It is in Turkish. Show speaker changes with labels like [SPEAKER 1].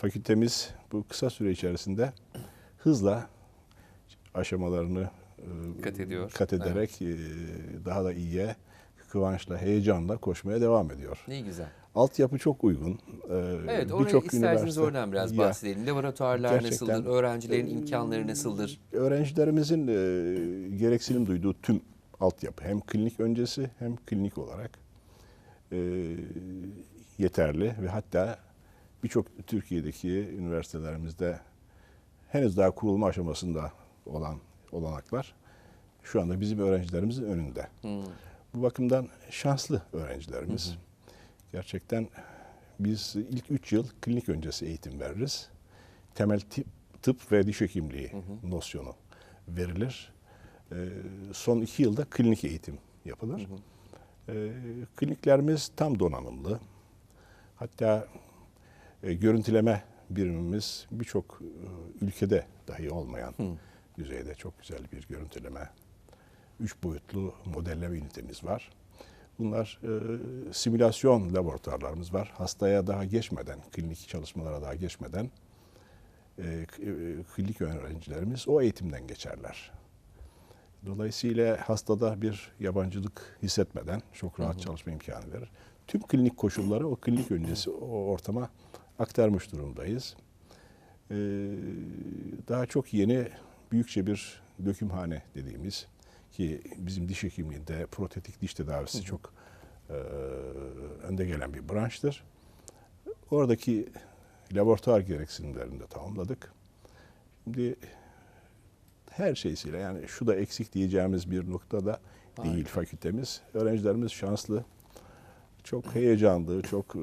[SPEAKER 1] fakültemiz bu kısa süre içerisinde hızla aşamalarını e,
[SPEAKER 2] Kat ediyor.
[SPEAKER 1] kat ederek e, daha da iyiye kıvançla, heyecanla koşmaya devam ediyor.
[SPEAKER 2] Ne güzel.
[SPEAKER 1] Altyapı çok uygun. Ee,
[SPEAKER 2] Evet,
[SPEAKER 1] birçok
[SPEAKER 2] isterseniz oradan biraz
[SPEAKER 1] Ya,
[SPEAKER 2] bahsedelim. Laboratuvarlar
[SPEAKER 1] gerçekten-
[SPEAKER 2] nasıldır? Öğrencilerin imkanları nasıldır?
[SPEAKER 1] Öğrencilerimizin e, gereksinim duyduğu tüm altyapı hem klinik öncesi hem klinik olarak e, yeterli ve hatta birçok Türkiye'deki üniversitelerimizde henüz daha kurulma aşamasında olan olanaklar şu anda bizim öğrencilerimizin önünde.
[SPEAKER 2] Hmm.
[SPEAKER 1] Bu bakımdan şanslı öğrencilerimiz. Gerçekten biz ilk 3 yıl klinik öncesi eğitim veririz. Temel tıp, tıp ve diş hekimliği nosyonu verilir. Ee, son 2 yılda klinik eğitim yapılır. Ee, kliniklerimiz tam donanımlı. Hatta e, görüntüleme birimimiz birçok e, ülkede dahi olmayan düzeyde çok güzel bir görüntüleme üç boyutlu modelleme ünitemiz var. Bunlar e, simülasyon laboratuvarlarımız var. Hastaya daha geçmeden, klinik çalışmalara daha geçmeden e, e, klinik öğrencilerimiz o eğitimden geçerler. Dolayısıyla hastada bir yabancılık hissetmeden çok rahat çalışma imkanı verir. Tüm klinik koşulları o klinik öncesi o ortama aktarmış durumdayız. Ee, daha çok yeni büyükçe bir dökümhane dediğimiz ki bizim diş hekimliğinde protetik diş tedavisi çok e, önde gelen bir branştır. Oradaki laboratuvar gereksinimlerini de tamamladık. Şimdi her şeysiyle yani şu da eksik diyeceğimiz bir noktada değil fakültemiz. Öğrencilerimiz şanslı. Çok heyecanlı, çok e,